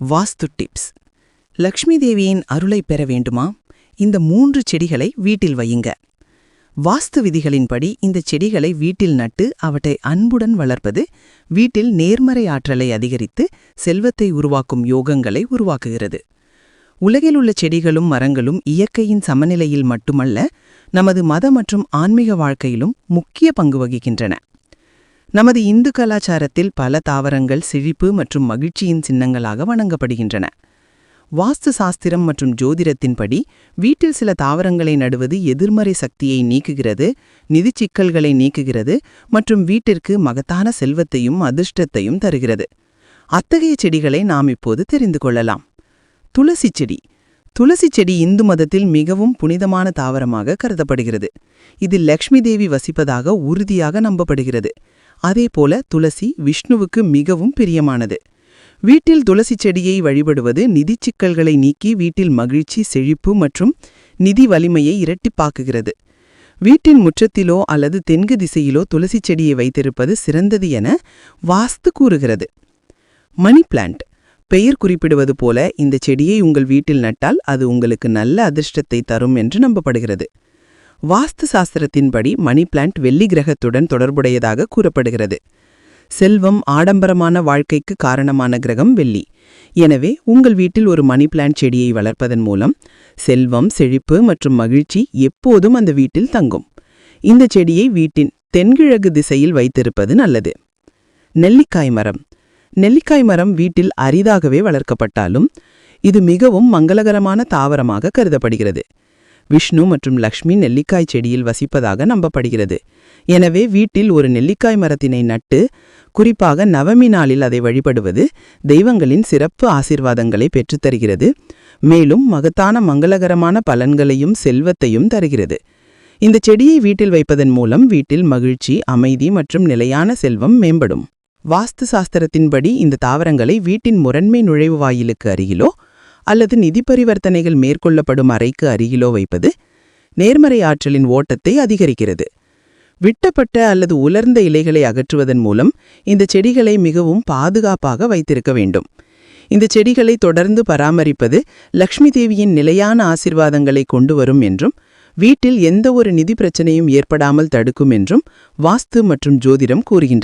வாஸ்து tips. Lakshmi தேவியின் அருளை பெற வேண்டுமா? இந்த மூன்று செடிகளை வீட்டில் வையுங்க. வாஸ்து விதிகளின்படி இந்த செடிகளை வீட்டில் நட்டு அவற்றை அன்புடன் வளர்ப்பது வீட்டில் நேர்மறை ஆற்றலை அதிகரித்து செல்வத்தை உருவாக்கும் யோகங்களை உருவாக்குகிறது. உலகிலுள்ள செடிகளும் மரங்களும் இயற்கையின் சமநிலையில் மட்டுமல்ல நமது மத மற்றும் ஆன்மீக வாழ்க்கையிலும் முக்கிய பங்கு வகிக்கின்றன. நமது இந்து கலாச்சாரத்தில் பல தாவரங்கள் செழிப்பு மற்றும் மகிழ்ச்சியின் சின்னங்களாக வணங்கப்படுகின்றன. வாஸ்து சாஸ்திரம் மற்றும் ஜோதிடத்தின்படி வீட்டில் சில தாவரங்களை நடுவது எதிர்மறை சக்தியை நீக்குகிறது நிதி சிக்கல்களை நீக்குகிறது மற்றும் வீட்டிற்கு மகத்தான செல்வத்தையும் அதிர்ஷ்டத்தையும் தருகிறது. அத்தகைய செடிகளை நாம் இப்போது தெரிந்து கொள்ளலாம். துளசி செடி. துளசி செடி இந்து மதத்தில் மிகவும் புனிதமான தாவரமாக கருதப்படுகிறது. இதில் லக்ஷ்மி தேவி வசிப்பதாக உறுதியாக நம்பப்படுகிறது. அதேபோல துளசி விஷ்ணுவுக்கு மிகவும் பிரியமானது. வீட்டில் துளசி செடியை வழிபடுவது நிதிச் சிக்கல்களை நீக்கி வீட்டில் மகிழ்ச்சி செழிப்பு மற்றும் நிதி வலிமையை இரட்டிப்பாக்குகிறது. வீட்டின் முற்றத்திலோ அல்லது தென்கு திசையிலோ துளசி செடியை வைத்திருப்பது சிறந்தது என வாஸ்து கூறுகிறது. Money plant. பெயர் குறிப்பிடுவது போல இந்த செடியை உங்கள் வீட்டில் நட்டால் அது உங்களுக்கு நல்ல அதிர்ஷ்டத்தை தரும் என்று நம்பப்படுகிறது. வாஸ்து சாஸ்திரத்தின்படி மணி பிளான்ட் வெள்ளி கிரகத்துடன் தொடர்புடையதாக கூறப்படுகிறது. செல்வம் ஆடம்பரமான வாழ்க்கைக்கு காரணமான கிரகம் வெள்ளி. எனவே உங்கள் வீட்டில் ஒரு மணி பிளான்ட் செடியை வளர்ப்பதன் மூலம் செல்வம் செழிப்பு மற்றும் மகிழ்ச்சி எப்போதும் அந்த வீட்டில் தங்கும். இந்த செடியை வீட்டின் தென்கிழக்கு திசையில் வைத்திருப்பது நல்லது. நெல்லிக்காய் மரம். நெல்லிக்காய் மரம் வீட்டில் அரிதாகவே வளர்க்கப்பட்டாலும் இது மிகவும் மங்களகரமான தாவரமாக கருதப்படுகிறது. விஷ்ணு மற்றும் லக்ஷ்மி நெல்லிக்காய் செடியில் வசிப்பதாக நம்பப்படுகிறது. எனவே வீட்டில் ஒரு நெல்லிக்காய் மரத்தினை நட்டு குறிப்பாக நவமி நாளில் அதை வழிபடுவது தெய்வங்களின் சிறப்பு ஆசிர்வாதங்களை பெற்றுத்தருகிறது. மேலும் மகத்தான மங்களகரமான பலன்களையும் செல்வத்தையும் தருகிறது. இந்த செடியை வீட்டில் வைப்பதன் மூலம் வீட்டில் மகிழ்ச்சி அமைதி மற்றும் நிலையான செல்வம் மேம்படும். வாஸ்து சாஸ்திரத்தின்படி இந்த தாவரங்களை வீட்டின் முரண்மை நுழைவு வாயிலுக்கு அருகிலோ அல்லது நிதி பரிவர்த்தனைகள் மேற்கொள்ளப்படும் அறைக்கு அருகிலோ வைப்பது நேர்மறை ஆற்றலின் ஓட்டத்தை அதிகரிக்கிறது. விட்டப்பட்ட அல்லது உலர்ந்த இலைகளை அகற்றுவதன் மூலம் இந்த செடிகளை மிகவும் பாதுகாப்பாக வைத்திருக்க வேண்டும். இந்த செடிகளை தொடர்ந்து பராமரிப்பது லக்ஷ்மி தேவியின் நிலையான ஆசிர்வாதங்களை கொண்டு வரும் என்றும் வீட்டில் எந்த ஒரு நிதி பிரச்சனையும் ஏற்படாமல் தடுக்கும் என்றும் வாஸ்து மற்றும் ஜோதிடம் கூறுகின்றன